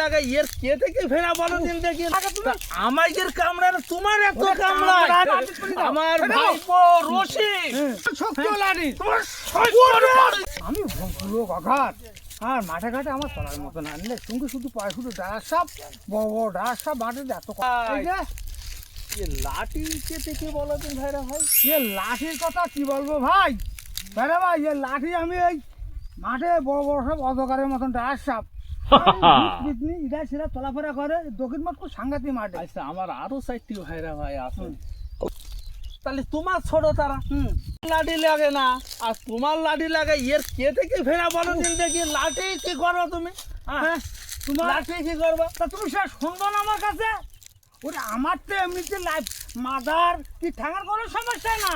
লাগা এর কে থেকে ফেরা বলো দিন দেখি। কামড়ার তোমার এত ওরে কামড়ায়। কামড়ায়, বাতিল করে দাও। আমার ভাইপো রশি। শক্তিও লাড়ি তোমার সৈকত মারি। আমি লোক অঘাত আর মাঠে ঘাটে আমার চলার মতো না। আনলে সঙ্গে শুধু পায়ে শুধু ডাস সাপ বড় বড় ডাস সাপ মাঠে এত লাঠি কে থেকে বলো দিন ভাইরা ভাই? এ লাঠির কথা কি বলব ভাই? ভাই ভাই এ লাঠি আমি এই মাঠে বড় বড় সব অন্ধকারের মতন ডাস সাপ। চলাফেরা করে। দক্ষিণ মাঠ খুব সাংঘাতিক মাঠে। আচ্ছা আমার আরও চারটি ভাইরা ভাই আছে। তাহলে তোমার ছোট তারা হুম। লাঠি লাগে না। আর তোমার লাঠি লাগে এর কে থেকে ফেরা বলো দেখি লাঠি কি করো তুমি? হ্যাঁ তোমার লাঠি কি করবা? তা তুমি সেটা শুনব না আমার কাছে? ওটা আমার তো এমনিতে লাইফ মাদার কি ঠাঙার কোনো সমস্যা না।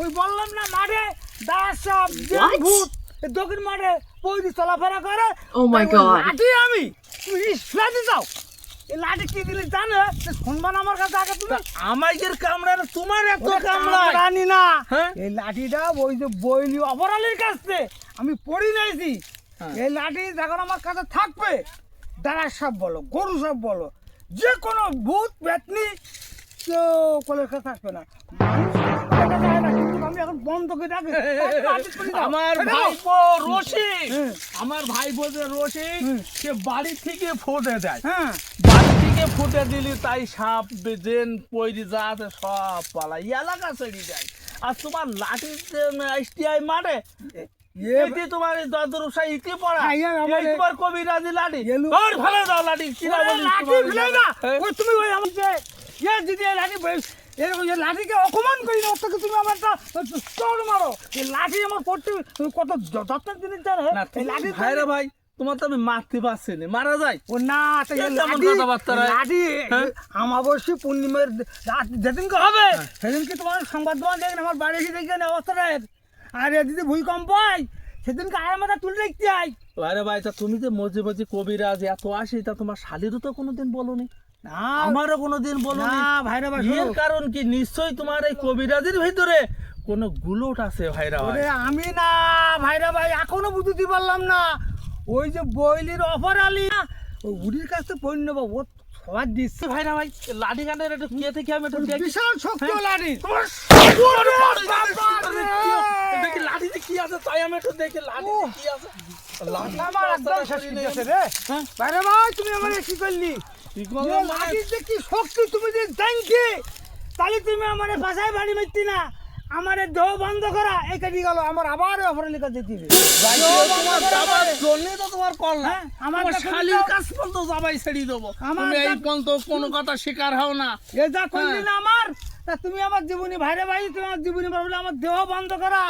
ওই বললাম না মাঠে দাস সব? ভূত দক্ষিণ মাঠে পৌঁছি চলাফেরা করে তাই ওই God. লাঠি আমি তুমি লাঠি দাও এই লাঠি কি দিলে জানো? শুনব না আমার কাছে আগে তুমি? তা আমায় কামড়ার তোমার এত কামড়ায় কামড়ানি না। হ্যাঁ? এই লাঠিটা ওই যে বইলি অপরালির কাছে আমি পড়ি নিয়েছি হ্যাঁ। এই লাঠি যখন আমার কাছে থাকবে দাঁড়া সব বলো গরু সব বলো যে কোনো ভূত বেতনি কেউ কলের কাছে থাকবে না। মানুষ বন্ধ করে রাখি আমার ভাইপো রশি হ্যাঁ। আমার ভাইপো যে রশি সে বাড়ি থেকে ফুটে দেয় হ্যাঁ। বাড়ি থেকে ফুটে দিলি তাই সাপ বেজেন পয়রি যা আছে সব পালা। এলাকা ছেড়ে যায়। আর তোমার লাঠি এসটিআই মারে এটি তোমার এই দদরুসাই ইতি পড়া। হ্যাঁ, এই তোমার কবিরাজি লাঠি। ওর ফেলে দাও লাঠি কিনা লাঠি ফেলে না হ্যাঁ? ওই তুমি ওই আমাকে এ দিদি লাঠি বই- এরকম লাঠিকে অপমান করি না ওটাকে তুমি আমার চড় মারো। এই লাঠি আমার পড়তে কত যত্নের জিনিস জানো? না এই তুমি লাঠি ভাই তোমার তো আমি মারতে পারছি না মারা যায়। ও না লাঠি রে? লাঠি হ্যাঁ? আমাবস্যী পূর্ণিমার রাত যেদিনকে হবে সেদিনকে তোমার সংবাদ তোমার দেখেন আমার বাড়ি এসে দেখেন অবস্থাটা আর দিদি ভূমিকম্প হয় সেদিনকে আয়ের মাথা তুলে দেখতে হয় আরে ভাই তা তুমি যে মজে মজে কবিরাজ এত আসি তা তোমার শালিরও তো কোনোদিন বলনি? না। আমারও কোনোদিন বলনি। না ভাইরা ভাই এর কারণ কি নিশ্চয়ই তোমার এই কবিরাজের ভিতরে কোন গুলোট আছে ভাইরা ভাই। আমি না ভাইরা ভাই এখনও বুঝতে পারলাম না। ওই যে বইলির অফার আলি। ওই উড়ির কাছে পণ্য বা ও সবার দিচ্ছে ভাইরা ভাই। লাঠি কানের একটু কে থেকে আমি একটু বিশাল শক্তি লাড়ি লাঠিতে কি আছে তাই আমি একটু দেখি লাঠিতে কি আছে? লাঠি আমার একদম শেষ রে। ভাইরা ভাই তুমি আমার কি করলি? মানে? যে কি শক্তি তুমি যে তাহলে তুমি আমার বাসায় বাড়ি মারতি না। আমার দেহ বন্ধ করা এই কাটি গেল? আমার আবার অফার লিখা যেতে তোমার যাবার হবে। তো তোমার কল না হ্যাঁ, আমার শালির পর্যন্ত যাবাই ছেড়ে দেবো। আমার এই পর্যন্ত কোনো কথা স্বীকার হও না। এ যা করলি হ্যাঁ। না আমার তা তুমি আমার জীবনী ভাইরে ভাই তোমার জীবনী বলে আমার দেহ বন্ধ করা।